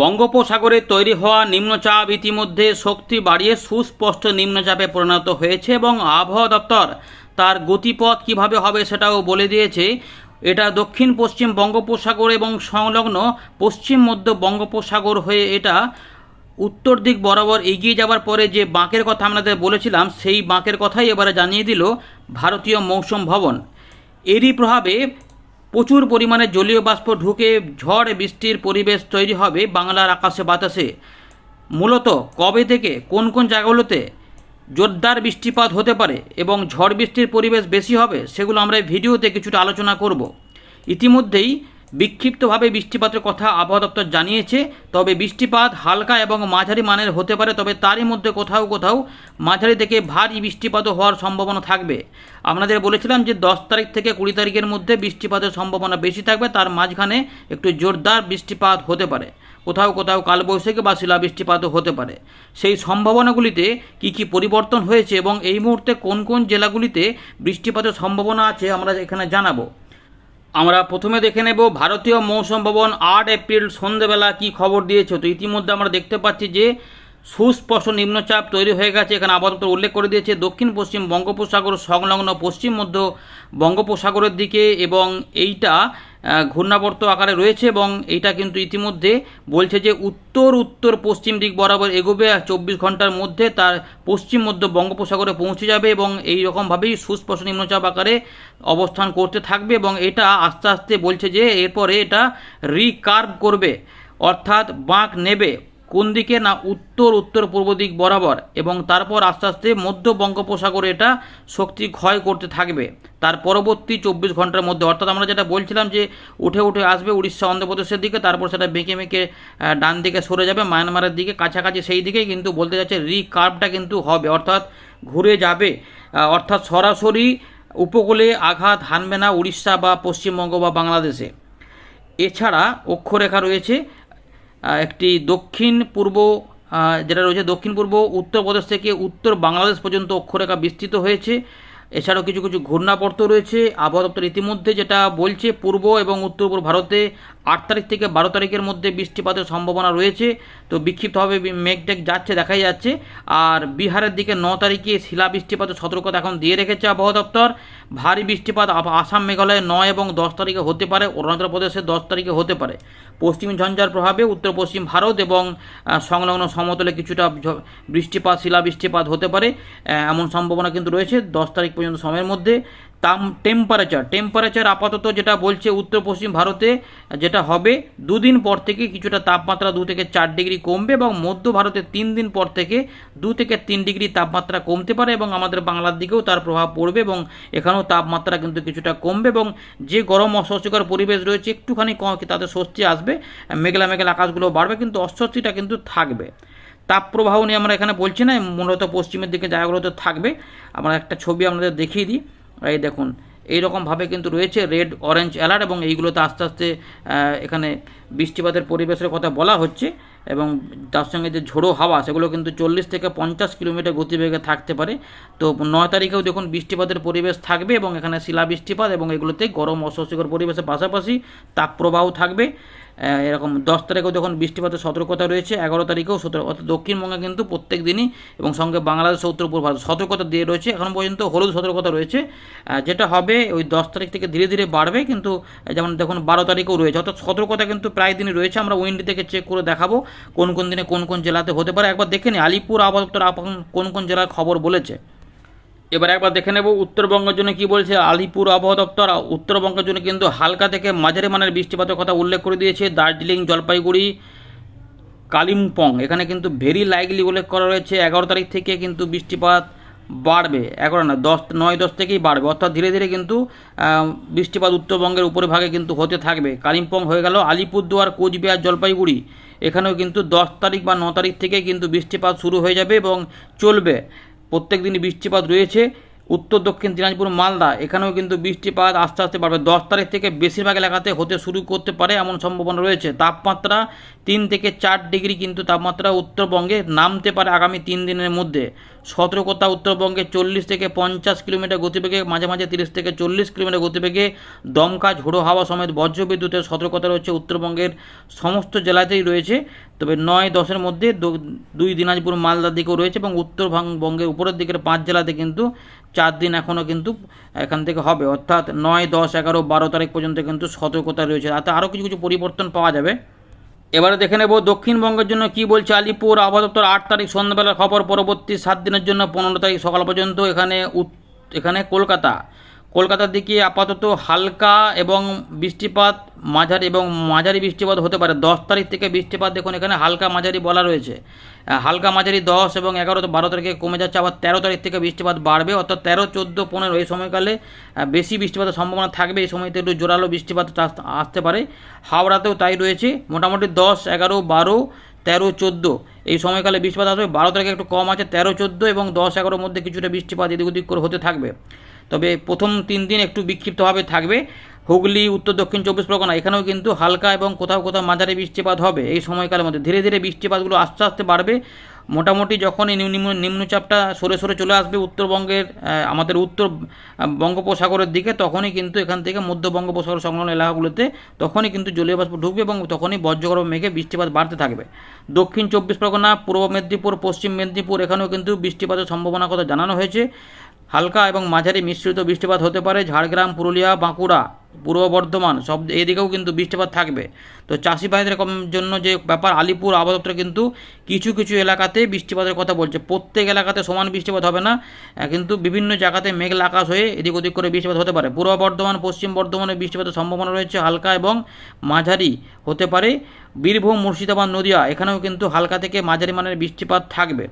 বঙ্গোপসাগরে তৈরি হওয়া নিম্নচাপ ইতিমধ্যে শক্তি বাড়িয়ে সুস্পষ্ট নিম্নচাপে পরিণত হয়েছে এবং আবহাওয়া দপ্তর তার গতিপথ কীভাবে হবে সেটাও বলে দিয়েছে। এটা দক্ষিণ, পশ্চিম বঙ্গোপসাগর এবং সংলগ্ন পশ্চিম মধ্য বঙ্গোপসাগর হয়ে এটা উত্তর দিক বরাবর এগিয়ে যাওয়ার পরে যে বাঁকের কথা আমাদের বলেছিলাম, সেই বাঁকের কথাই এবারে জানিয়ে দিল ভারতীয় মৌসুম ভবন। এরই প্রভাবে প্রচুর পরিমাণে জলীয় বাষ্প ঢুকে ঝড় বৃষ্টির পরিবেশ তৈরি হবে বাংলার আকাশে বাতাসে। মূলত, কবে থেকে কোন কোন জায়গাগুলোতে জোরদার বৃষ্টিপাত হতে পারে এবং ঝড় বৃষ্টির পরিবেশ বেশি হবে, সেগুলো আমরা ভিডিওতে কিছুটা আলোচনা করব। ইতিমধ্যেই বিক্ষিপ্তভাবে বৃষ্টিপাতের কথা আবহাওয়া দপ্তর জানিয়েছে, তবে বৃষ্টিপাত হালকা এবং মাঝারি মানের হতে পারে, তবে তারই মধ্যে কোথাও কোথাও মাঝারি থেকে ভারী বৃষ্টিপাতও হওয়ার সম্ভাবনা থাকবে। আপনাদের বলেছিলাম যে দশ তারিখ থেকে কুড়ি তারিখের মধ্যে বৃষ্টিপাতের সম্ভাবনা বেশি থাকবে, তার মাঝখানে একটু জোরদার বৃষ্টিপাত হতে পারে। কোথাও কোথাও কালবৈশাখী বা শিলা শিলাবৃষ্টিপাতও হতে পারে। সেই সম্ভাবনাগুলিতে কি কি পরিবর্তন হয়েছে এবং এই মুহূর্তে কোন কোন জেলাগুলিতে বৃষ্টিপাতের সম্ভাবনা আছে, আমরা এখানে জানাব। আমরা প্রথমে দেখে নেব ভারতীয় মৌসুম ভবন আট এপ্রিল সন্ধেবেলা কি খবর দিয়েছে। তো ইতিমধ্যে আমরা দেখতে পাচ্ছি যে সুস্পষ্ট নিম্নচাপ তৈরি হয়ে গেছে। এখানে আপাতত উল্লেখ করে দিয়েছে দক্ষিণ পশ্চিম বঙ্গোপসাগর সংলগ্ন পশ্চিম মধ্য বঙ্গোপসাগরের দিকে এবং এইটা ঘূর্ণাবর্ত আকারে রয়েছে এবং এইটা কিন্তু ইতিমধ্যে বলছে যে উত্তর উত্তর, পশ্চিম দিক বরাবর এগোবে আর চব্বিশ ঘণ্টার মধ্যে তার পশ্চিম মধ্য বঙ্গোপসাগরে পৌঁছে যাবে এবং এই রকমভাবেই সুস্পষ্ট নিম্নচাপ আকারে অবস্থান করতে থাকবে এবং এটা আস্তে আস্তে বলছে যে এরপরে এটা রিকার্ভ করবে, অর্থাৎ বাঁক নেবে। কোন দিকে না উত্তর উত্তর পূর্ব দিক বরাবর, এবং তারপর আস্তে আস্তে মধ্য বঙ্গোপসাগরে এটা শক্তি ক্ষয় করতে থাকবে। তার পরবর্তী চব্বিশ ঘণ্টার মধ্যে। অর্থাৎ আমরা যেটা বলছিলাম যে, উঠে উঠে আসবে উড়িষ্যা, অন্ধ্রপ্রদেশের দিকে, তারপর সেটা বেঁকে মেঁকে ডান দিকে সরে যাবে, মায়ানমারের দিকে, কাছাকাছি সেই দিকেই কিন্তু বলতে যাচ্ছে রিকার্ভটা কিন্তু হবে, অর্থাৎ ঘুরে যাবে। অর্থাৎ সরাসরি উপকূলে আঘাত হানবে না উড়িষ্যা বা পশ্চিমবঙ্গ বা বাংলাদেশে। এছাড়া অক্ষরেখা রয়েছে একটি দক্ষিণ পূর্ব যেটা রয়েছে দক্ষিণ পূর্ব, উত্তরপ্রদেশ থেকে উত্তর বাংলাদেশ পর্যন্ত অক্ষরেখা বিস্তৃত হয়েছে। এছাড়াও কিছু কিছু ঘূর্ণাবর্ত রয়েছে। আবহাওয়া দপ্তর ইতিমধ্যে যেটা বলছে, পূর্ব এবং উত্তর পূর্ব ভারতে আট তারিখ থেকে বারো তারিখের মধ্যে বৃষ্টিপাতের সম্ভাবনা রয়েছে। তো বিক্ষিপ্তভাবে মেঘ-টেঘ যাচ্ছে, দেখাই যাচ্ছে। আর বিহারের দিকে ন তারিখে শিলা বৃষ্টিপাতের সতর্কতা এখন দিয়ে রেখেছে আবহাওয়া দপ্তর। ভারী বৃষ্টিপাত আসাম, মেঘালয়ে নয় এবং দশ তারিখে হতে পারে, অরুণাচল প্রদেশে দশ তারিখে হতে পারে। পশ্চিম ঝঞ্ঝার প্রভাবে উত্তর পশ্চিম ভারত এবং সংলগ্ন সমতলে কিছুটা বৃষ্টিপাত, শিলা বৃষ্টিপাত হতে পারে। এমন সম্ভাবনা কিন্তু রয়েছে দশ তারিখ পর্যন্ত সময়ের মধ্যে। তাম টেম্পারেচার টেম্পারেচার আপাতত যেটা বলছে উত্তর পশ্চিম ভারতে, যেটা হবে দুদিন পর থেকে কিছুটা তাপমাত্রা দু থেকে চার ডিগ্রি কমবে এবং মধ্য ভারতে তিন দিন পর থেকে দু থেকে তিন ডিগ্রি তাপমাত্রা কমতে পারে এবং আমাদের বাংলার দিকেও তার প্রভাব পড়বে এবং এখানেও তাপমাত্রা কিন্তু কিছুটা কমবে এবং যে গরম অস্বস্তিকর পরিবেশ রয়েছে একটুখানি কম তাতে স্বস্তি আসবে, মেঘলা মেঘলা আকাশগুলো বাড়বে কিন্তু অস্বস্তিটা কিন্তু থাকবে। তাপপ্রবাহ নিয়ে আমরা এখানে বলছি না, মূলত পশ্চিমের দিকে জায়গাগুলোতে থাকবে। আমরা একটা ছবি আপনাদের দেখিয়ে দিই। এই দেখুন, এইরকমভাবে কিন্তু রয়েছে রেড অরেঞ্জ অ্যালার্ট এবং এইগুলোতে আস্তে আস্তে এখানে বৃষ্টিপাতের পরিবেশের কথা বলা হচ্ছে এবং তার সঙ্গে যে ঝোড়ো হাওয়া, সেগুলো কিন্তু চল্লিশ থেকে পঞ্চাশ কিলোমিটার গতিবেগে থাকতে পারে। তো নয় তারিখেও দেখুন বৃষ্টিপাতের পরিবেশ থাকবে এবং এখানে শিলা বৃষ্টিপাত এবং এগুলোতে গরম অস্বস্তিকর পরিবেশের পাশাপাশি তাপপ্রবাহ থাকবে। এরকম দশ তারিখেও যখন বৃষ্টিপাতের সতর্কতা রয়েছে, এগারো তারিখেও সতর্ক অর্থাৎ দক্ষিণবঙ্গে কিন্তু প্রত্যেক দিনই এবং সঙ্গে বাংলাদেশ উত্তর পূর্ব ভারত সতর্কতা দিয়ে রয়েছে। এখন পর্যন্ত হলুদ সতর্কতা রয়েছে। যেটা হবে ওই দশ তারিখ থেকে ধীরে ধীরে বাড়বে, কিন্তু যেমন দেখুন বারো তারিখেও রয়েছে। অর্থাৎ সতর্কতা কিন্তু প্রায় দিনই রয়েছে। আমরা উইন্ডি থেকে চেক করে দেখাবো কোন কোন দিনে কোন কোন জেলাতে হতে পারে। একবার দেখে নিই। আলিপুর আবহাওয়া দপ্তর কোন কোন জেলার খবর বলেছে। এবার একবার দেখে নেব উত্তরবঙ্গের জন্য কি বলছে আলিপুর আবহাওয়া দপ্তর। উত্তরবঙ্গের জন্য কিন্তু হালকা থেকে মাঝারি মানের বৃষ্টিপাতের কথা উল্লেখ করে দিয়েছে দার্জিলিং, জলপাইগুড়ি, কালিম্পং। এখানে কিন্তু ভেরি লাইকলি উল্লেখ করা রয়েছে এগারো তারিখ থেকে কিন্তু বৃষ্টিপাত বাড়বে। এগারো না, দশ, নয়, দশ থেকেই বাড়বে। অর্থাৎ ধীরে ধীরে কিন্তু বৃষ্টিপাত উত্তরবঙ্গের উপরে ভাগে কিন্তু হতে থাকবে। কালিম্পং হয়ে গেল আলিপুরদুয়ার, কোচবিহার, জলপাইগুড়ি। এখানেও কিন্তু দশ তারিখ বা ন তারিখ থেকে কিন্তু বৃষ্টিপাত শুরু হয়ে যাবে এবং চলবে। প্রত্যেক দিনই বৃষ্টিপাত রয়েছে। উত্তর, দক্ষিণ, দিনাজপুর, মালদা, এখানেও কিন্তু বৃষ্টিপাত আস্তে আস্তে বাড়বে। দশ তারিখ থেকে বেশিরভাগ এলাকাতে হতে শুরু করতে পারে এমন সম্ভাবনা রয়েছে। তাপমাত্রা তিন থেকে চার ডিগ্রি কিন্তু তাপমাত্রা উত্তরবঙ্গে নামতে পারে আগামী তিন দিনের মধ্যে। সতর্কতা উত্তরবঙ্গে চল্লিশ থেকে পঞ্চাশ কিলোমিটার গতিবেগে, মাঝে মাঝে তিরিশ থেকে চল্লিশ কিলোমিটার গতিবেগে দমকা ঝোড়ো হাওয়া সমেত বজ্রবিদ্যুতের সতর্কতা রয়েছে উত্তরবঙ্গের সমস্ত জেলাতেই রয়েছে। তবে নয় দশের মধ্যে দুই দিনাজপুর মালদার দিকেও রয়েছে এবং উত্তরবঙ্গের উপরের দিকের পাঁচ জেলাতে কিন্তু চার দিন এখনও কিন্তু এখান থেকে হবে। অর্থাৎ নয়, দশ, এগারো, বারো তারিখ পর্যন্ত কিন্তু সতর্কতা রয়েছে। তাতে আরও কিছু কিছু পরিবর্তন পাওয়া যাবে। এবারে দেখে নেব দক্ষিণবঙ্গের জন্য কি বলছে আলিপুর। আবহাওয়া দপ্তর আট তারিখ সন্ধ্যাবেলার খবর, পরবর্তী সাত দিনের জন্য পনেরো তারিখ সকাল পর্যন্ত এখানে এখানে কলকাতা। কলকাতার দিকে আপাতত হালকা এবং বৃষ্টিপাত মাঝারি এবং মাঝারি বৃষ্টিপাত হতে পারে। দশ তারিখ থেকে বৃষ্টিপাত দেখুন, এখানে হালকা মাঝারি বলা রয়েছে। হালকা মাঝারি দশ এবং এগারো বারো তারিখে কমে যাচ্ছে, আবার তেরো তারিখ থেকে বৃষ্টিপাত বাড়বে। অর্থাৎ তেরো, চোদ্দ, পনেরো এই সময়কালে বেশি বৃষ্টিপাতের সম্ভাবনা থাকবে। এই সময়তে একটু জোরালো বৃষ্টিপাত আসতে পারে। হাওড়াতেও তাই রয়েছে। মোটামুটি দশ, এগারো, বারো, তেরো, চোদ্দ এই সময়কালে বৃষ্টিপাত আসবে। বারো তারিখে একটু কম আছে, তেরো, চোদ্দ এবং দশ, এগারোর মধ্যে কিছুটা বৃষ্টিপাত এদিক ওদিক করে হতে থাকবে। তবে প্রথম তিন দিন একটু বিক্ষিপ্তভাবে থাকবে। হুগলি, উত্তর, দক্ষিণ চব্বিশ পরগনা, এখানেও কিন্তু হালকা এবং কোথাও কোথাও মাঝারি বৃষ্টিপাত হবে এই সময়কালের মধ্যে। ধীরে ধীরে বৃষ্টিপাতগুলো আস্তে আস্তে বাড়বে। মোটামুটি যখন এই নিম্ন, নিম্নচাপটা সরে সরে চলে আসবে উত্তরবঙ্গের আমাদের উত্তর বঙ্গোপসাগরের দিকে, তখনই কিন্তু এখান থেকে মধ্য বঙ্গোপসাগর সংলগ্ন এলাকাগুলোতে তখনই কিন্তু জলীয় বাষ্প ঢুকবে এবং তখনই বজ্রগর্ভ মেঘে বৃষ্টিপাত বাড়তে থাকবে। দক্ষিণ চব্বিশ পরগনা, পূর্ব মেদিনীপুর, পশ্চিম মেদিনীপুর, এখানেও কিন্তু বৃষ্টিপাতের সম্ভাবনার কথা জানানো হয়েছে। হালকা এবং মাঝারি মিশ্রিত বৃষ্টিপাত হতে পারে ঝাড়গ্রাম, পুরুলিয়া, বাঁকুড়া, পূর্ব বর্ধমান, সব এদিকেও কিন্তু বৃষ্টিপাত থাকবে। তো চাষি ভাইদের জন্য যে ব্যাপার, আলিপুর আবহাওয়া কিন্তু কিছু কিছু এলাকাতে বৃষ্টিপাতের কথা বলছে। প্রত্যেক এলাকাতে সমান বৃষ্টিপাত হবে না কিন্তু বিভিন্ন জায়গাতে মেঘলা আকাশ হয়ে এদিক ওদিক করে বৃষ্টিপাত হতে পারে। পূর্ব বর্ধমান, পশ্চিম বর্ধমানে বৃষ্টিপাতের সম্ভাবনা রয়েছে হালকা এবং মাঝারি হতে পারে। বীরভূম, মুর্শিদাবাদ, নদিয়া, এখানেও কিন্তু হালকা থেকে মাঝারি মানের বৃষ্টিপাত থাকবে।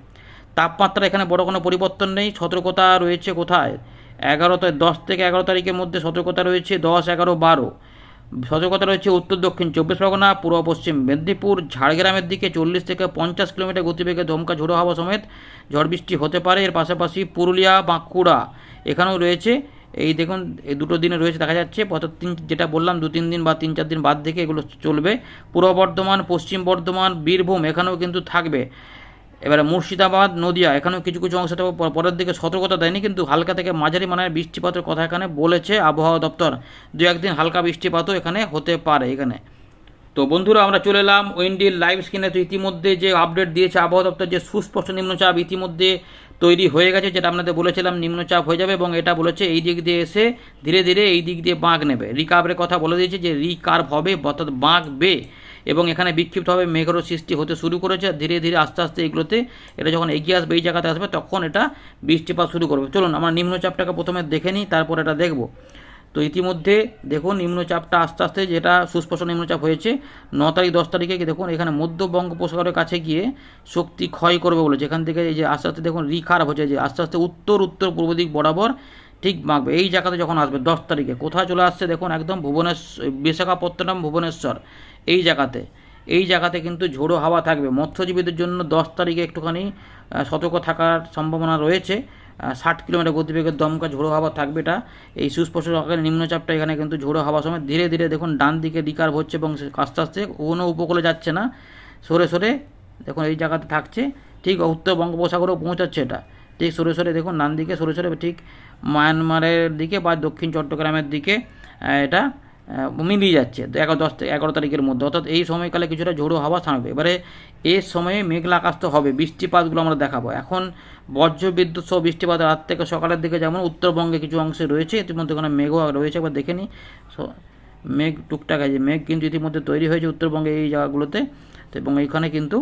তাপমাত্রা এখানে বড় কোনো পরিবর্তন নেই। সতর্কতা রয়েছে কোথায়? এগারো দশ থেকে এগারো তারিখের মধ্যে সতর্কতা রয়েছে দশ, এগারো, বারো। সতর্কতা রয়েছে উত্তর, দক্ষিণ চব্বিশ পরগনা, পূর্ব, পশ্চিম মেদিনীপুর, ঝাড়গ্রামের দিকে চল্লিশ থেকে পঞ্চাশ কিলোমিটার গতিবেগে ধমকা, ঝোড়ো হওয়া সমেত ঝড় বৃষ্টি হতে পারে। এর পাশাপাশি পুরুলিয়া, বাঁকুড়া এখানেও রয়েছে। এই দেখুন, এই দুটো দিনে রয়েছে, দেখা যাচ্ছে। অর্থাৎ তিন, যেটা বললাম, দু, তিন দিন বা তিন, চার দিন বাদ থেকে এগুলো চলবে। পূর্ব বর্ধমান, পশ্চিম বর্ধমান, বীরভূম এখানেও কিন্তু থাকবে। এবারে মুর্শিদাবাদ, নদিয়া, এখানেও কিছু কিছু অংশে তবে পরের দিকে সতর্কতা দেয়নি, কিন্তু হালকা থেকে মাঝারি মানের বৃষ্টিপাতের কথা এখানে বলেছে আবহাওয়া দপ্তর। দু একদিন হালকা বৃষ্টিপাতও এখানে হতে পারে এখানে। তো বন্ধুরা, আমরা চলে এলাম উইন্ডির লাইভ স্ক্রিনে। তো ইতিমধ্যে যে আপডেট দিয়েছে আবহাওয়া দপ্তর, যে সুস্পষ্ট নিম্নচাপ ইতিমধ্যে তৈরি হয়ে গেছে, যেটা আপনাদের বলেছিলাম নিম্নচাপ হয়ে যাবে এবং এটা বলেছে এই দিক দিয়ে এসে ধীরে ধীরে এই দিক দিয়ে বাঁক নেবে। রিকার্ভের কথা বলে দিয়েছে যে রিকার্ভ হবে, অর্থাৎ বাঁকবে। এবং এখানে বিক্ষিপ্তভাবে মেঘেরও সৃষ্টি হতে শুরু করেছে। ধীরে ধীরে আস্তে আস্তে এগুলোতে এটা যখন এগিয়ে আসবে, এই জায়গাতে আসবে, তখন এটা বৃষ্টিপাত শুরু করবে। চলুন, আমরা নিম্নচাপটাকে প্রথমে দেখে নিই, তারপর এটা দেখব। তো ইতিমধ্যে দেখুন, নিম্নচাপটা আস্তে আস্তে যেটা সুস্পষ্ট নিম্নচাপ হয়েছে, ন তারিখ, দশ তারিখে দেখুন, এখানে মধ্য বঙ্গোপসাগরের কাছে গিয়ে শক্তি ক্ষয় করবে বলে, যেখান থেকে এই যে আস্তে আস্তে দেখুন রিখারাপ হচ্ছে যে আস্তে আস্তে উত্তর উত্তর, পূর্ব দিক বরাবর ঠিক বাঁকবে এই জায়গাতে যখন আসবে, দশ তারিখে, কোথায় চলে আসছে দেখুন, একদম ভুবনেশ্বর বিশাখাপত্তনম, ভুবনেশ্বর। এই জায়গাতে। এই জায়গাতে কিন্তু ঝোড়ো হাওয়া থাকবে। মৎস্যজীবীদের জন্য দশ তারিখে একটুখানি সতর্ক থাকার সম্ভাবনা রয়েছে। ষাট কিলোমিটার গতিবেগের দমকা ঝোড়ো হাওয়া থাকবে এটা। এই সুস্পষ্ট আকারের নিম্নচাপটা এখানে কিন্তু ঝোড়ো হাওয়া সময় ধীরে ধীরে দেখুন ডান দিকে রিকার্ভ হচ্ছে এবং আস্তে আস্তে কোনো উপকূলে যাচ্ছে না। সরে সরে দেখুন এই জায়গাতে থাকছে। ঠিক উত্তর বঙ্গোপসাগরেও পৌঁছাচ্ছে এটা। ঠিক সরে সরে দেখুন ডান দিকে, সরে সরে ঠিক মায়ানমারের দিকে বা দক্ষিণ চট্টগ্রামের দিকে এটা মিলিয়ে যাচ্ছে। তো এগারো দশ এগারো তারিখের মধ্যে। অর্থাৎ এই সময়কালে কিছুটা ঝোড়ো হাওয়া থামবে। এবারে এর সময়ে মেঘলা আকাশ তো হবে। বৃষ্টিপাতগুলো আমরা দেখাবো। এখন বজ্র, বিদ্যুৎ সহ বৃষ্টিপাত রাত থেকে সকালের দিকে যেমন উত্তরবঙ্গে কিছু অংশে রয়েছে, ইতিমধ্যে ওখানে মেঘও রয়েছে, একবার দেখে নিই। মেঘ টুকটাক আছে। মেঘ কিন্তু ইতিমধ্যে তৈরি হয়েছে উত্তরবঙ্গে এই জায়গাগুলোতে। এবং এইখানে কিন্তু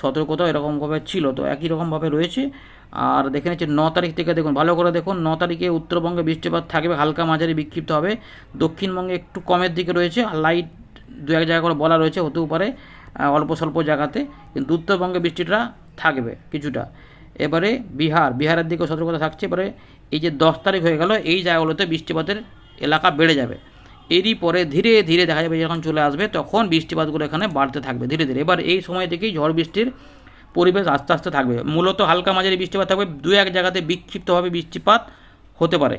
সতর্কতা এরকমভাবে ছিল। তো একই রকমভাবে রয়েছে। আর দেখে নিচ্ছি ন তারিখ থেকে দেখুন, ভালো করে দেখুন, ন তারিখে উত্তরবঙ্গে বৃষ্টিপাত থাকবে, হালকা মাঝারি বিক্ষিপ্ত হবে। দক্ষিণবঙ্গে একটু কমের দিকে রয়েছে, আর লাইট দু এক জায়গা করে বলা রয়েছে, হতেও পারে অল্প স্বল্প জায়গাতে, কিন্তু উত্তরবঙ্গে বৃষ্টিটা থাকবে কিছুটা। এবারে বিহার, বিহারের দিকেও সতর্কতা থাকছে, এবারে এই যে দশ তারিখ হয়ে গেল, এই জায়গাগুলোতে বৃষ্টিপাতের এলাকা বেড়ে যাবে। এরই পরে ধীরে ধীরে দেখা যাবে, যখন চলে আসবে, তখন বৃষ্টিপাতগুলো এখানে বাড়তে থাকবে, ধীরে ধীরে। এবার এই সময় থেকেই ঝড় বৃষ্টির পরিবেশ আস্তে আস্তে থাকবে। মূলত হালকা মাঝারি বৃষ্টিপাত থাকবে, দু এক জায়গাতে বিক্ষিপ্তভাবে বৃষ্টিপাত হতে পারে।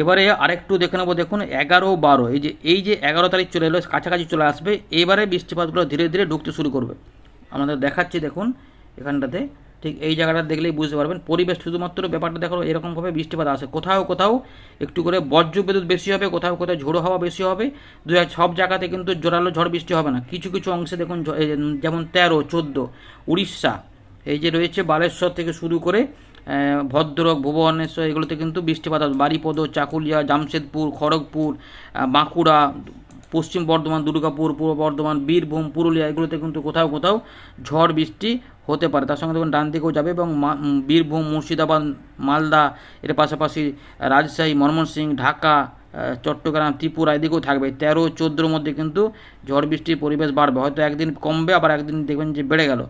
এবারে আরেকটু দেখে নেব, দেখুন, এগারো বারো, এই যে এই যে এগারো তারিখ চলে এলো, কাছাকাছি চলে আসবে, এবারে বৃষ্টিপাতগুলো ধীরে ধীরে ঢুকতে শুরু করবে। আমাদের দেখাচ্ছি, দেখুন, এখানটাতে। ঠিক এই জায়গাটা দেখলেই বুঝতে পারবেন। পরিবেশ শুধুমাত্র ব্যাপারটা দেখো, এরকমভাবে বৃষ্টিপাত আসে। কোথাও কোথাও একটু করে বজ্র বিদ্যুৎ বেশি হবে, কোথাও কোথাও ঝোড়ো হাওয়া বেশি হবে। দু সব জায়গাতে কিন্তু জোরালো ঝড় বৃষ্টি হবে না। কিছু কিছু অংশে দেখুন যেমন তেরো, চোদ্দ, উড়িষ্যা, এই যে রয়েছে বালেশ্বর থেকে শুরু করে ভদ্রক, ভুবনেশ্বর, এগুলোতে কিন্তু বৃষ্টিপাত বারিপদ, চাকুলিয়া, জামশেদপুর, খড়গপুর বাঁকুড়া, পশ্চিম বর্ধমান, দুর্গাপুর, পূর্ব বর্ধমান, বীরভূম, পুরুলিয়া, এগুলোতে কিন্তু কোথাও কোথাও ঝড় বৃষ্টি হতে পারে। তার সঙ্গে দেখুন, ডান দিকেও যাবে এবং বীরভূম, মুর্শিদাবাদ, মালদা, এর পাশাপাশি রাজশাহী ময়মনসিংহ ঢাকা চট্টগ্রাম, ত্রিপুরা এদিকেও থাকবে। তেরো, চোদ্দোর মধ্যে কিন্তু ঝড় বৃষ্টির পরিবেশ বাড়বে, হয়তো একদিন কমবে, আবার একদিন দেখবেন যে বেড়ে গেল।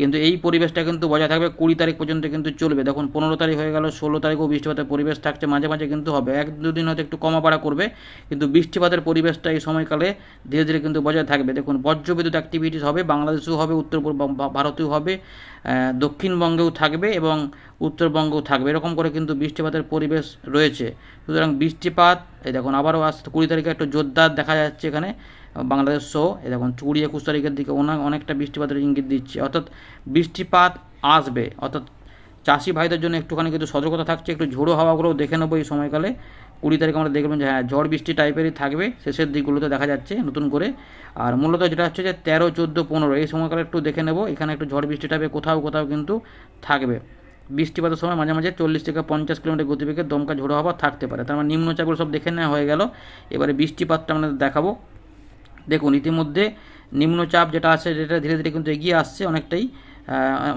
কিন্তু এই পরিবেশটা কিন্তু বজায় থাকবে, কুড়ি তারিখ পর্যন্ত কিন্তু চলবে। দেখুন, পনেরো তারিখ হয়ে গেল, ষোলো তারিখও বৃষ্টিপাতের পরিবেশ থাকছে, মাঝে মাঝে কিন্তু হবে। এক দুদিন হয়তো একটু কমা বাড়া করবে, কিন্তু বৃষ্টিপাতের পরিবেশটা এই সময়কালে ধীরে ধীরে কিন্তু বজায় থাকবে। দেখুন, বজ্রবিদ্যুৎ অ্যাক্টিভিটিস হবে, বাংলাদেশেও হবে উত্তর পূর্ব ভারতেও হবে দক্ষিণবঙ্গেও থাকবে এবং উত্তরবঙ্গেও থাকবে। এরকম করে কিন্তু বৃষ্টিপাতের পরিবেশ রয়েছে। সুতরাং বৃষ্টিপাত, এই দেখুন, আবারও আজ কুড়ি তারিখে একটু জোরদার দেখা যাচ্ছে এখানে। বাংলাদেশ সহ দেখুন, কুড়ি একুশ তারিখের দিকে অনেক অনেকটা বৃষ্টিপাতের ইঙ্গিত দিচ্ছে। অর্থাৎ বৃষ্টিপাত আসবে। অর্থাৎ চাষি ভাইদের জন্য একটুখানি কিন্তু সতর্কতা থাকছে, একটু ঝোড়ো হাওয়াগুলোও দেখে নেব এই সময়কালে। কুড়ি তারিখ আমরা দেখবেন যে হ্যাঁ ঝড় বৃষ্টি টাইপেরই থাকবে, শেষের দিকগুলোতে দেখা যাচ্ছে নতুন করে। আর মূলত যেটা হচ্ছে যে, তেরো, চোদ্দ, পনেরো, এই সময়কালে একটু দেখে নেব, এখানে একটু ঝড় বৃষ্টি টাইপের কোথাও কোথাও কিন্তু থাকবে। বৃষ্টিপাতের সময় মাঝে মাঝে চল্লিশ থেকে পঞ্চাশ কিলোমিটার গতিবেগে দমকা ঝোড়ো হাওয়া থাকতে পারে। তার মানে নিম্নচাপগুলো সব দেখে নেওয়া হয়ে গেল। এবারে বৃষ্টিপাতটা আমরা দেখাবো। দেখুন, ইতিমধ্যে নিম্নচাপ যেটা আছে, যেটা ধীরে ধীরে কিন্তু এগিয়ে আসছে, অনেকটাই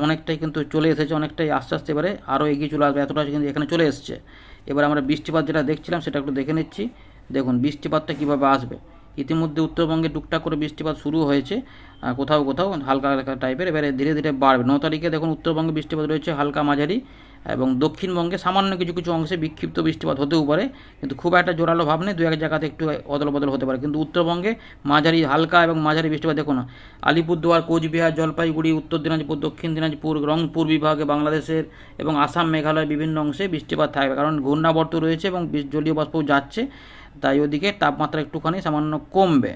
অনেকটাই কিন্তু চলে এসেছে, অনেকটাই আস্তে আস্তে এবারে আরও এগিয়ে চলে আসবে, এতটা কিন্তু এখানে চলে এসছে। এবার আমরা বৃষ্টিপাত যেটা দেখছিলাম, সেটা একটু দেখে নিচ্ছি। দেখুন, বৃষ্টিপাতটা কীভাবে আসবে? ইতিমধ্যে উত্তরবঙ্গে টুকটাক করে বৃষ্টিপাত শুরু হয়েছে কোথাও কোথাও, হালকা হালকা টাইপের, এবারে ধীরে ধীরে বাড়বে। ন তারিখে দেখুন, উত্তরবঙ্গে বৃষ্টিপাত রয়েছে, হালকা মাঝারি। এবং দক্ষিণবঙ্গে সামান্য কিছু কিছু অংশে বিক্ষিপ্ত বৃষ্টিপাত হতেও পারে, কিন্তু খুব একটা জোরালো ভাব নেই, দু এক জায়গাতে একটু অদল বদল হতে পারে। কিন্তু উত্তরবঙ্গে মাঝারি হালকা এবং মাঝারি বৃষ্টিপাত দেখুন আলিপুরদুয়ার, কোচবিহার, জলপাইগুড়ি, উত্তর দিনাজপুর, দক্ষিণ দিনাজপুর, রংপুর বিভাগে বাংলাদেশের এবং আসাম মেঘালয় বিভিন্ন অংশে বৃষ্টিপাত থাকবে। কারণ ঘূর্ণাবর্ত রয়েছে এবং জলীয় বাষ্পও যাচ্ছে, তাই ওদিকে তাপমাত্রা একটুখানি সামান্য কমবে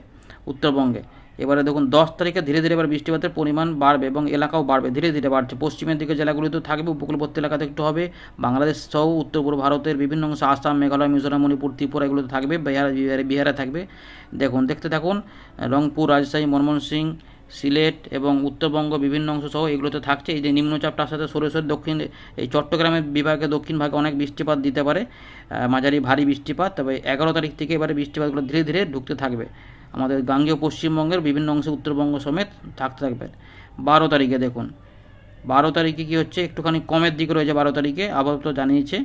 উত্তরবঙ্গে। এবারে দেখুন, দশ তারিখে ধীরে ধীরে এবার বৃষ্টিপাতের পরিমাণ বাড়বে এবং এলাকাও বাড়বে, ধীরে ধীরে বাড়ছে। পশ্চিমের দিকে জেলাগুলিতেও থাকবে, উপকূলবর্তী এলাকাতে একটু হবে। বাংলাদেশ সহ উত্তর পূর্ব ভারতের বিভিন্ন অংশ, আসাম, মেঘালয়, মিজোরাম, মণিপুর, ত্রিপুরা এগুলোতে থাকবে, বিহার, বিহারে থাকবে। দেখুন, দেখতে থাকুন, রংপুর, রাজশাহী ময়মনসিংহ সিলেট এবং উত্তরবঙ্গ বিভিন্ন অংশ সহ এগুলোতে থাকছে। এই যে নিম্নচাপটার সাথে সরে সরে দক্ষিণ, এই চট্টগ্রামের বিভাগে দক্ষিণ ভাগে অনেক বৃষ্টিপাত দিতে পারে। মাঝারি ভারী বৃষ্টিপাত, তবে এগারো তারিখ থেকে এবারে বৃষ্টিপাতগুলো ধীরে ধীরে ঢুকতে থাকবে। আমাদের গাঙ্গেয় পশ্চিমবঙ্গের বিভিন্ন অংশে উত্তরবঙ্গ সমেত থাকতে থাকবে। বারো তারিখে দেখুন। বারো তারিখে কী হচ্ছে? একটুখানি কমের দিকে রয়েছে বারো তারিখে, আপাতত জানিয়েছে।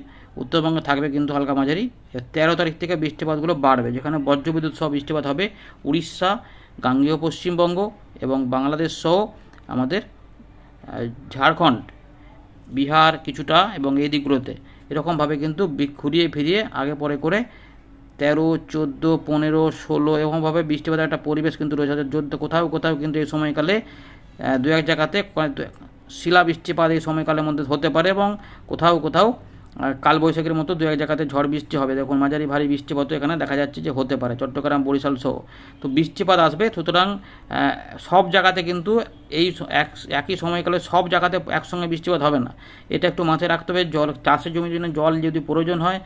উত্তরবঙ্গে থাকবে কিন্তু হালকা মাঝারি। তেরো তারিখ থেকে বৃষ্টিপাতগুলো বাড়বে, যেখানে বজ্রবিদ্যুৎ সহ বৃষ্টিপাত হবে উড়িষ্যা, গাঙ্গেয় পশ্চিমবঙ্গ এবং বাংলাদেশ সহ আমাদের ঝাড়খণ্ড, বিহার কিছুটা এবং এই দিকগুলোতে। এরকমভাবে কিন্তু ঘুরিয়ে ফিরিয়ে আগে পরে করে তেরো, চোদ্দ, পনেরো, ষোলো এরকমভাবে বৃষ্টিপাতের একটা পরিবেশ কিন্তু রয়েছে। অর্থাৎ যোদ্ধ কোথাও কোথাও কিন্তু এই সময়কালে দু এক জায়গাতে শিলা বৃষ্টিপাত এই সময়কালের মধ্যে হতে পারে এবং কোথাও কোথাও কালবৈশাখীর মতো দু এক জায়গাতে ঝড় বৃষ্টি হবে। দেখুন, মাঝারি ভারী বৃষ্টিপাত এখানে দেখা যাচ্ছে যে হতে পারে, চট্টগ্রাম, বরিশাল সহ। তো বৃষ্টিপাত আসবে, সুতরাং সব জায়গাতে কিন্তু এই এক, একই সময়কালে সব জায়গাতে একসঙ্গে বৃষ্টিপাত হবে না। এটা একটু মাথায় রাখতে হবে, জল, চাষের জমির জন্য জল যদি প্রয়োজন হয়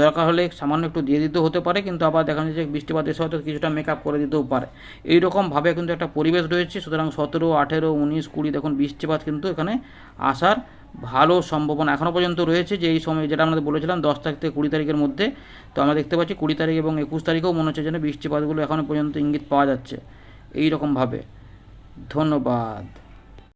দরকার হলে সামান্য একটু দিয়ে দিতেও হতে পারে, কিন্তু আবার দেখা যাচ্ছে বৃষ্টিপাত এসে হয়তো কিছুটা মেকআপ করে দিতেও পারে। এইরকমভাবে কিন্তু একটা পরিবেশ রয়েছে, সুতরাং সতেরো, আঠেরো, উনিশ, কুড়ি, দেখুন, বৃষ্টিপাত কিন্তু এখানে আসার ভালো সম্ভাবনা এখনও পর্যন্ত রয়েছে যে এই সময় যেটা আমাদের বলেছিলাম, দশ তারিখ থেকে কুড়ি তারিখের মধ্যে, তো আমরা দেখতে পাচ্ছি কুড়ি তারিখ এবং একুশ তারিখেও মনে হচ্ছে যেন বৃষ্টিপাতগুলো এখনও পর্যন্ত ইঙ্গিত পাওয়া যাচ্ছে। এই রকমভাবে ধন্যবাদ।